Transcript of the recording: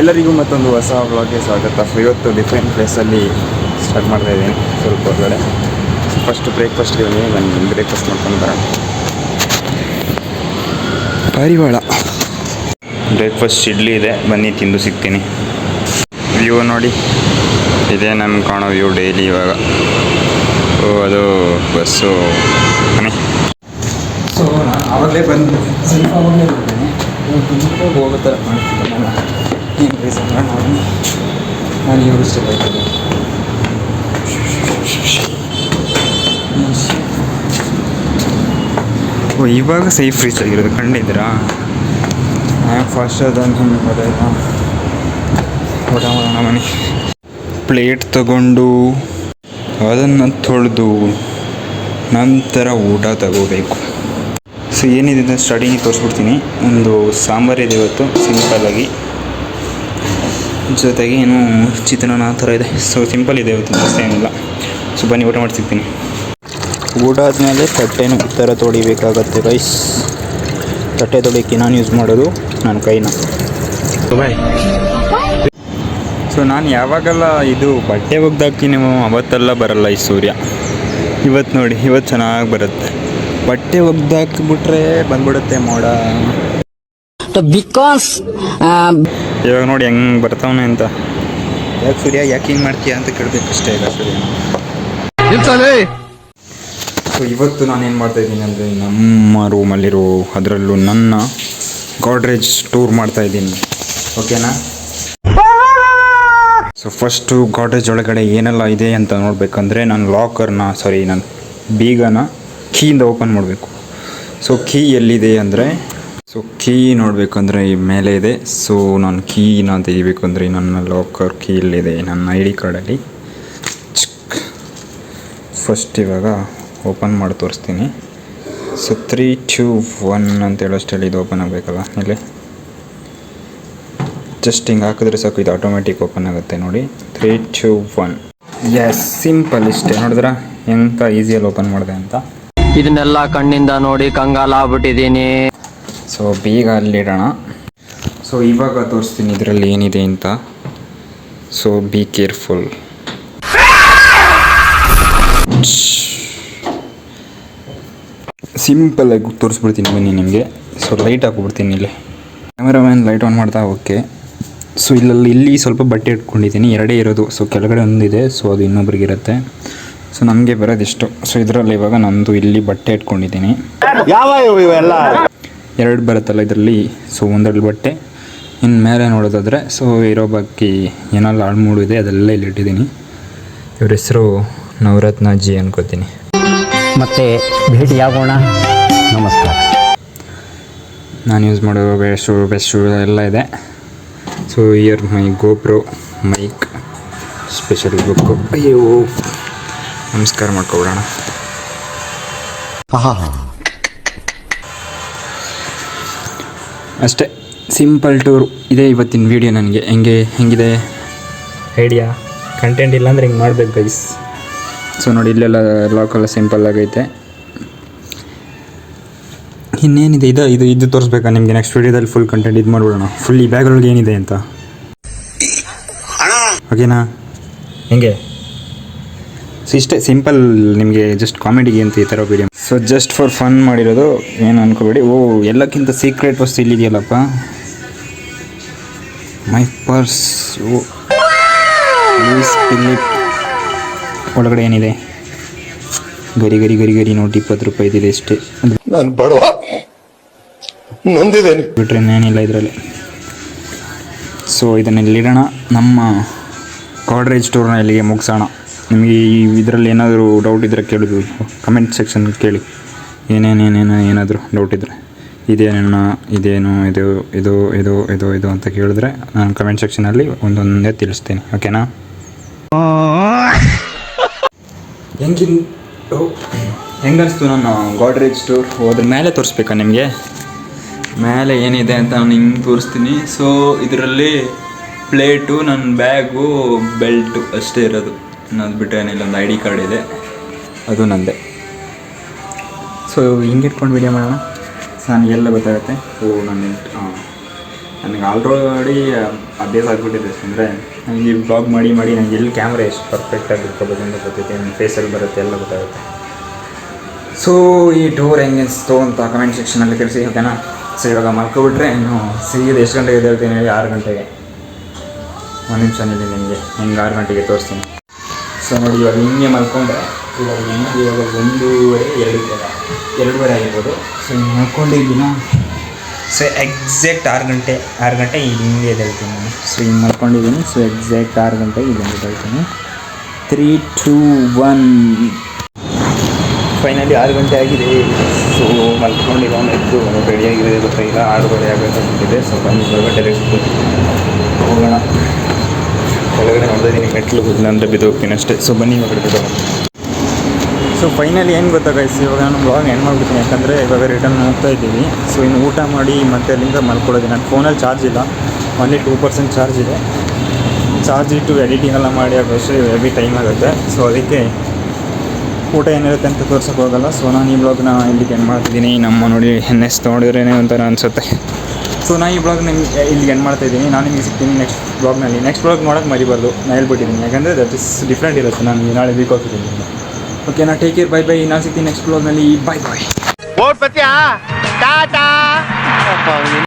ಎಲ್ಲರಿಗೂ ಮತ್ತೊಂದು ಹೊಸ ವ್ಲಾಗ್ಗೆ ಸ್ವಾಗತ. ಇವತ್ತು ಡಿಫ್ರೆಂಟ್ ಪ್ಲೇಸಲ್ಲಿ ಸ್ಟಾರ್ಟ್ ಮಾಡ್ತಾ ಇದ್ದೀನಿ. ಸ್ವಲ್ಪ ಹೊರಗಡೆ. ಫಸ್ಟ್ ಬ್ರೇಕ್ಫಾಸ್ಟ್ಗೆ ಬನ್ನಿ ನಾನು ಬ್ರೇಕ್ಫಾಸ್ಟ್ ಮಾಡ್ಕೊಂಡು ಬರೋಣ. ಪಾರಿವಾಳ ಬ್ರೇಕ್ಫಾಸ್ಟ್ ಇಡ್ಲಿ ಇದೆ. ಬನ್ನಿ, ತಿಂದು ಸಿಗ್ತೀನಿ. ವ್ಯೂ ನೋಡಿ. ಇದೇ ನಮ್ಗೆ ಕಾಣೋ ವ್ಯೂ ಡೈಲಿ ಇವಾಗ. ಓ ಅದು ಬಸ್ಸು ಮನೆ ಸೊ ನಾನು ಬಂದು ಹೋಗೋ ಥರ ಏನು ರೀಸನ್ ನಾನು ನಾನು ಆಯ್ತದೆ ಓ ಇವಾಗ ಸೇಫ್ ರೀಚ್ ಆಗಿರೋದು ಕಂಡಿದ್ದೀರಾ? ಫಸ್ಟ್ ಅದನ್ನು ಹಿಂಗೆ ಊಟ ಮಾಡೋಣ ಮನೆ. ಪ್ಲೇಟ್ ತಗೊಂಡು ಅದನ್ನು ತೊಳೆದು ನಂತರ ಊಟ ತಗೋಬೇಕು. ಸೊ ಏನಿದೆ ಸ್ಟಾರ್ಟಿಂಗಿಗೆ ತೋರಿಸ್ಬಿಡ್ತೀನಿ. ಒಂದು ಸಾಂಬಾರಿದೆ ಇವತ್ತು ಸಿಂಪಲ್ಲಾಗಿ ಜೊತೆಗೆ ಏನು ಚಿತ್ರಾನ್ನ ಆ ಥರ ಇದೆ. ಸೊ ಸಿಂಪಲ್ ಇದೆ ಇವತ್ತು ಜಾಸ್ತಿ ಏನಿಲ್ಲ. ಸೊ ಬನ್ನಿ ಊಟ ಮಾಡಿ ಸಿಗ್ತೀನಿ ಊಟ ಆದಮೇಲೆ ತಟ್ಟೆನೂ ಈ ಥರ ತೊಳಿಬೇಕಾಗತ್ತೆ ರೈಸ್ ತಟ್ಟೆ ತೊಳಿಕ್ಕೆ ನಾನು ಯೂಸ್ ಮಾಡೋದು ನನ್ನ ಕೈನ. ಬಾಯ್ ಸೊ ನಾನು ಯಾವಾಗೆಲ್ಲ ಇದು ಬಟ್ಟೆ ಒಗ್ದಾಕ್ತೀನಿ ಅವತ್ತೆಲ್ಲ ಬರಲ್ಲ ಈ ಸೂರ್ಯ. ಇವತ್ತು ನೋಡಿ ಇವತ್ತು ಚೆನ್ನಾಗಿ ಬರುತ್ತೆ. ಬಟ್ಟೆ ಒಗ್ದಾಕ್ಬಿಟ್ರೆ ಬಂದ್ಬಿಡುತ್ತೆ ಮೋಡ. ಬಿಕಾಸ್ ಇವಾಗ ನೋಡಿ ಹೆಂಗೆ ಬರ್ತಾವನೆ ಅಂತ. ಯಾಕೆ ಸೂರ್ಯ ಯಾಕೆ ಹಿಂಗೆ ಮಾಡ್ತೀಯ ಅಂತ ಕೇಳಬೇಕಷ್ಟೇ ಇಲ್ಲ ಸೂರ್ಯ. ಸೊ ಇವತ್ತು ನಾನು ಏನು ಮಾಡ್ತಾ ಇದ್ದೀನಿ ಅಂದರೆ ನಮ್ಮ ರೂಮಲ್ಲಿರೋ ಅದರಲ್ಲೂ ನನ್ನ ಗಾಡ್ರೇಜ್ ಟೂರ್ ಮಾಡ್ತಾ ಇದ್ದೀನಿ. ಓಕೆನಾ ಸೊ ಫಸ್ಟು ಗಾಡ್ರೇಜ್ ಒಳಗಡೆ ಏನೆಲ್ಲ ಇದೆ ಅಂತ ನೋಡಬೇಕಂದ್ರೆ ನಾನು ಲಾಕರ್ನ ಸಾರಿ ನಾನು ಬೀಗನ ಕೀಯಿಂದ ಓಪನ್ ಮಾಡಬೇಕು. ಸೊ ಕೀ ಎಲ್ಲಿದೆ ಅಂದರೆ ಸೊ ಕೀ ನೋಡಬೇಕಂದ್ರೆ ಈ ಮೇಲೆ ಇದೆ. ಸೊ ನಾನು ಕೀನ ತೆಗಿಬೇಕು ಅಂದರೆ ನನ್ನ ಲಾಕರ್ ಕೀ ಇಲ್ಲಿದೆ ನನ್ನ ಐ ಡಿ ಕಾರ್ಡಲ್ಲಿ. ಫಸ್ಟ್ ಇವಾಗ ಓಪನ್ ಮಾಡಿ ತೋರಿಸ್ತೀನಿ. ಸೊ ತ್ರೀ ಟೂ ಒನ್ ಅಂತ ಹೇಳೋಷ್ಟರಲ್ಲಿ ಇದು ಓಪನ್ ಆಗಬೇಕಲ್ಲ? ಇಲ್ಲಿ. ಜಸ್ಟ್ ಹಿಂಗೆ ಹಾಕಿದ್ರೆ ಸಾಕು, ಇದು ಆಟೋಮೆಟಿಕ್ ಓಪನ್ ಆಗುತ್ತೆ ನೋಡಿ. Three two one as simple ಇಷ್ಟೇ. ನೋಡಿದ್ರ? ಎಂಥ ಈಸಿಯಲ್ಲಿ ಓಪನ್ ಮಾಡಿದೆ ಅಂತ. ಇದನ್ನೆಲ್ಲ ಕಣ್ಣಿಂದ ನೋಡಿ ಕಂಗಾಲ ಆಗ್ಬಿಟ್ಟಿದೀನಿ ಸೊ ಬೇಗ ಅಲ್ಲಿಡೋಣ ಸೊ ಇವಾಗ ತೋರಿಸ್ತೀನಿ ಇದರಲ್ಲಿ ಏನಿದೆ ಅಂತ. ಸೊ ಬಿ ಕೇರ್ಫುಲ್ ಸಿಂಪಲ್ಲಾಗಿ ತೋರಿಸ್ಬಿಡ್ತೀನಿ ಬನ್ನಿ ನಿಮಗೆ. ಸೊ ಲೈಟ್ ಹಾಕ್ಬಿಡ್ತೀನಿ ಇಲ್ಲಿ. ಕ್ಯಾಮರಾಮ್ಯಾನ್ ಲೈಟ್ ಆನ್ ಮಾಡ್ತಾ ಓಕೆ ಸೊ ಇಲ್ಲಲ್ಲಿ, ಇಲ್ಲಿ ಸ್ವಲ್ಪ ಬಟ್ಟೆ ಇಟ್ಕೊಂಡಿದ್ದೀನಿ. ಎರಡೇ ಇರೋದು. ಸೊ ಕೆಳಗಡೆ ಒಂದಿದೆ. ಸೊ ಅದು ಇನ್ನೊಬ್ರಿಗೆ ಇರುತ್ತೆ. ಸೊ ನಮಗೆ ಬರೋದಿಷ್ಟು. ಸೊ ಇದರಲ್ಲಿ ಇವಾಗ ನಂದು ಇಲ್ಲಿ ಬಟ್ಟೆ ಇಟ್ಕೊಂಡಿದ್ದೀನಿ. ಎರಡು ಬರುತ್ತಲ್ಲ ಇದರಲ್ಲಿ. ಸೊ ಒಂದೆರಡು ಬಟ್ಟೆ. ಇನ್ನು ಮೇಲೆ ನೋಡೋದಾದರೆ ಸೊ ಇರೋ ಬಾಕಿ ಏನೆಲ್ಲ ಆಳ್ಮೂಡು ಇದೆ ಅದೆಲ್ಲ ಇಲ್ಲಿ ಇಟ್ಟಿದ್ದೀನಿ. ಇವ್ರ ಹೆಸರು ನವರತ್ನ ಜಿ ಅನ್ಕೋತೀನಿ. ಮತ್ತೆ ಭೇಟಿಯಾಗೋಣ ನಮಸ್ಕಾರ. ನಾನು ಯೂಸ್ ಮಾಡೋ ಬೆಸ್ಟು ಬೆಸ್ಟು ಎಲ್ಲ ಇದೆ. So ear my GoPro mic special book ಅಯ್ಯೋ. ನಮಸ್ಕಾರ ಮಾಡ್ಕೊಬಿಡೋಣ. ಅಷ್ಟೇ. ಸಿಂಪಲ್ ಟೂರ್ ಇದೇ ಇವತ್ತಿನ ವೀಡಿಯೋ ನನಗೆ. ಹೆಂಗೆ ಹೆಂಗಿದೆ? ಐಡಿಯಾ ಕಂಟೆಂಟ್ ಇಲ್ಲ ಅಂದ್ರೆ ಹಿಂಗೆ ಮಾಡ್ಬೇಕು ಗೈಸ್ ಸೊ ನೋಡಿ ಇಲ್ಲೆಲ್ಲ ಲಾಕೆಲ್ಲ ಸಿಂಪಲ್ ಆಗೈತೆ. ಇನ್ನೇನಿದೆ? ಇದು ಇದು ಇದು ತೋರಿಸ್ಬೇಕಾ ನಿಮಗೆ? ನೆಕ್ಸ್ಟ್ ವೀಡಿಯೋದಲ್ಲಿ ಫುಲ್ ಕಂಟೆಂಟ್ ಇದು ಮಾಡ್ಬಿಡೋಣ. ಫುಲ್ ಈ ಬ್ಯಾಗ್ರೊಳಗೆ ಏನಿದೆ ಅಂತ. ಓಕೆನಾ ಹೆಂಗೆ? ಸೊ ಇಷ್ಟೇ. ಸಿಂಪಲ್ ನಿಮಗೆ ಜಸ್ಟ್ ಕಾಮಿಡಿಗೆ ಅಂತ ಈ ಥರ video so just for fun ಮಾಡಿರೋದು ಏನು ಅನ್ಕೋಬೇಡಿ. ಓ ಎಲ್ಲಕ್ಕಿಂತ ಸೀಕ್ರೆಟ್ ವಸ್ತು ಇಲ್ಲಿದೆಯಲ್ಲಪ್ಪ? ಮೈ ಪರ್ಸ್ ಓ ಫಿಲಿಪ್ ಒಳಗಡೆ ಏನಿದೆ? ಗರಿ ಗರಿ ಗರಿ ಗರಿ ನೋಟ್ ಇಪ್ಪತ್ತು ರೂಪಾಯಿ ಇದಿದೆ ಅಷ್ಟೇ. ನಾನು ಬಡವ. ನಂದಿದ್ದೇನೆ. ಬಿಟ್ರೆ ಏನಿಲ್ಲ ಇದರಲ್ಲಿ. ಸೊ ಇದನ್ನೆಲ್ಲಿಡೋಣ? ನಮ್ಮ ಕಾಡ್ರೇಜ್ ಸ್ಟೋರ್ನ ಇಲ್ಲಿಗೆ ಮುಗಿಸೋಣ. ನಿಮಗೆ ಈ ಇದರಲ್ಲಿ ಏನಾದರೂ ಡೌಟ್ ಇದ್ದರೆ ಕೇಳೋದು ಕಮೆಂಟ್ ಸೆಕ್ಷನ್ ಕೇಳಿ. ಏನೇನೇನೇನು ಏನಾದರೂ ಡೌಟ್ ಇದ್ದರೆ ಇದೇನೇನ ಇದೇನು, ಇದು ಇದು ಇದು ಇದು ಇದು ಅಂತ ಕೇಳಿದ್ರೆ ನಾನು ಕಮೆಂಟ್ ಸೆಕ್ಷನಲ್ಲಿ ಒಂದೊಂದೇ ತಿಳಿಸ್ತೀನಿ. ಓಕೆನಾ ಹೆಂಗಿನ್ ಹೆಂಗನ್ನಿಸ್ತು ನಾನು ಗಾಡ್ರೇಜ್ ಸ್ಟೋರ್ ಹೋದ್ರ ಮೇಲೆ ತೋರಿಸ್ಬೇಕಾ ನಿಮಗೆ? ಮೇಲೆ ಏನಿದೆ ಅಂತ ನಾನು ಹಿಂಗೆ ತೋರಿಸ್ತೀನಿ. ಸೊ ಇದರಲ್ಲಿ ಪ್ಲೇಟು ನನ್ನ ಬ್ಯಾಗು ಬೆಲ್ಟು ಅಷ್ಟೇ ಇರೋದು. ಅದು ಬಿಟ್ಟರೆ ಏನಿಲ್ಲ ಒಂದು ಐ ಡಿ ಕಾರ್ಡ್ ಇದೆ. ಅದು ನಂದೆ. ಸೊ ಹಿಂಗೆ ಇಟ್ಕೊಂಡು ವಿಡಿಯೋ ಮಾಡೋಣ. ಸೊ ನನಗೆಲ್ಲ ಗೊತ್ತಾಗುತ್ತೆ. ಓ ನನ್ನ ಹಾಂ ನನಗೆ ಆಲ್ರೆಡಿ ಅಭ್ಯಾಸ ಆಗಿಬಿಟ್ಟಿದೆ ಅಂದರೆ ನನಗೆ ಬ್ಲಾಗ್ ಮಾಡಿ ಮಾಡಿ ನನಗೆ ಎಲ್ಲಿ ಕ್ಯಾಮ್ರಾ ಎಷ್ಟು ಪರ್ಫೆಕ್ಟಾಗಿ ಇಟ್ಕೋಬೇಕು ಅಂತ ಗೊತ್ತೈತೆ ನನ್ನ ಫೇಸಲ್ಲಿ ಬರುತ್ತೆ, ಎಲ್ಲ ಗೊತ್ತಾಗುತ್ತೆ. ಸೊ ಈ ಟೂರ್ ಹೆಂಗೆ ಅನಿಸ್ತು ಅಂತ ಕಮೆಂಟ್ ಸೆಕ್ಷನಲ್ಲಿ ತಿಳಿಸಿ ಓಕೆನಾ ಸೊ ಇವಾಗ ಮಲ್ಕೊಬಿಟ್ರೆ ಇನ್ನು ಸೀದ ಎಷ್ಟು ಗಂಟೆಗೆ ಎದ್ದೇಳ್ತೀನಿ ಆರು ಗಂಟೆಗೆ. ಒಂದು ನಿಮಿಷ ನಿಲ್ಲಿ ನಿಮಗೆ ಹೆಂಗೆ ಆರು ಗಂಟೆಗೆ ತೋರಿಸ್ತೀನಿ. ಸೊ ನೋಡಿ ಇವಾಗ ಹಿಂಗೆ ಮಲ್ಕೊಂಡ್ರೆ ಇವಾಗ ಹಿಂಗೆ ಇವಾಗ ಒಂದೂವರೆ ಎರಡು ಎರಡೂವರೆ ಆಗಿರ್ಬೋದು. ಸೊ ಹಿಂಗೆ ಮಲ್ಕೊಂಡಿದ್ದೀನ ಸೊ ಎಕ್ಸಾಕ್ಟ್ ಆರು ಗಂಟೆ ಆರು ಗಂಟೆ ಹಿಂಗೆ ಎದ್ದೇಳ್ತೀನಿ ನಾನು. ಸೊ ಹಿಂಗೆ ಮಲ್ಕೊಂಡಿದ್ದೀನಿ. ಸೊ ಎಕ್ಸಾಕ್ಟ್ ಆರು ಗಂಟೆಗೆ ಹಿಂಗೆ ಎದ್ದೇಳ್ತೀನಿ ತ್ರೀ ಟೂ ಒನ್ ಫೈನಲಿ ಆರು ಗಂಟೆ ಆಗಿದೆ. ಸೊ ಮಲ್ಕೊಂಡಿರೋನು ಎದ್ದು ರೆಡಿಯಾಗಿದೆ ಗೊತ್ತಾಗಿಲ್ಲ ಆರೂವರೆ ಆಗಬೇಕಾಗಿದೆ ಸೊ ಬನ್ನಿ ಸ್ವಲ್ಪ ಡೈರೆಕ್ಟ್ ಹೋಗೋಣ. ಕೆಳಗಡೆ ನೋಡಿದ್ದೀನಿ ಮೆಟ್ಲು ಹೋಗಿಲ್ಲ ಅಂದರೆ ಬಿದ್ದು ಹೋಗ್ತೀನಿ ಅಷ್ಟೇ. ಸೊ ಬನ್ನಿ ಇವಾಗ ಬಿದ್ದು ಸೊ ಫೈನಲಿ ಏನು ಗೊತ್ತಾ ಗೈಸ್ ಇವಾಗ ನಾನು ಬ್ಲಾಗ್ ಎಂಡ್ ಮಾಡಿಬಿಡ್ತೀನಿ. ಯಾಕಂದರೆ ಇವಾಗ ರಿಟರ್ನ್ ಹೋಗ್ತಾ ಇದ್ದೀವಿ. ಸೊ ಇನ್ನು ಊಟ ಮಾಡಿ ಮತ್ತೆ ಅಲ್ಲಿಂದ ಮಲ್ಕೊಳ್ಳೋದು. ನಾನು ಫೋನಲ್ಲಿ ಚಾರ್ಜ್ ಇಲ್ಲ. ಒನ್ಲಿ ಟೂ ಪರ್ಸೆಂಟ್ ಚಾರ್ಜ್ ಇದೆ. ಚಾರ್ಜ್ ಇಟ್ಟು ಎಡಿಟಿಂಗ್ ಎಲ್ಲ ಮಾಡಿ ಆಗೋಷ್ಟು ಹೆವಿ ಟೈಮ್ ಆಗುತ್ತೆ. ಸೊ ಅದಕ್ಕೆ ಊಟ ಏನಿರುತ್ತೆ ಅಂತ ತೋರ್ಸಕ್ಕೆ ಹೋಗಲ್ಲ. ಸೊ ನಾನು ಈ ಬ್ಲಾಗ್ನ ಇಲ್ಲಿಗೆ ಎಂಡ್ ಮಾಡ್ತಿದ್ದೀನಿ. ನಮ್ಮ ನೋಡಿ ನೆಕ್ಸ್ಟ್ ನೋಡಿದ್ರೇ ಒಂಥರ ಅನಿಸುತ್ತೆ. ಸೊ ನಾನು ಈ ಬ್ಲಾಗ್ ನಿಮ್ಗೆ ಇಲ್ಲಿಗೆ ಎಂಡ್ ಮಾಡ್ತಾ ಇದ್ದೀನಿ. ನಾನು ನಿಮಗೆ ಸಿಗ್ತೀನಿ ನೆಕ್ಸ್ಟ್ ಬ್ಲಾಗ್ನಲ್ಲಿ ನೆಕ್ಸ್ಟ್ ಬ್ಲಾಗ್ ನೋಡೋಕೆ ಮರಿಬಾರ್ದು. ನಾನು ಹೇಳ್ಬಿಟ್ಟಿದ್ದೀನಿ. ಯಾಕಂದರೆ ದಟ್ ಇಸ್ ಡಿಫ್ರೆಂಟ್ ಇರುತ್ತೆ. ನಾನು ನಾಳೆ ವೀಕ್ ಹೋಗ್ತಿದ್ದೀನಿ ಓಕೆ ನಾ ಟೇಕ್ ಕೇರ್ ಬೈ ಬೈ ನಾನು ಸಿಗ್ತೀನಿ ನೆಕ್ಸ್ಟ್ ಬ್ಲಾಗ್ನಲ್ಲಿ ಬಾಯ್ ಟಾಟಾ?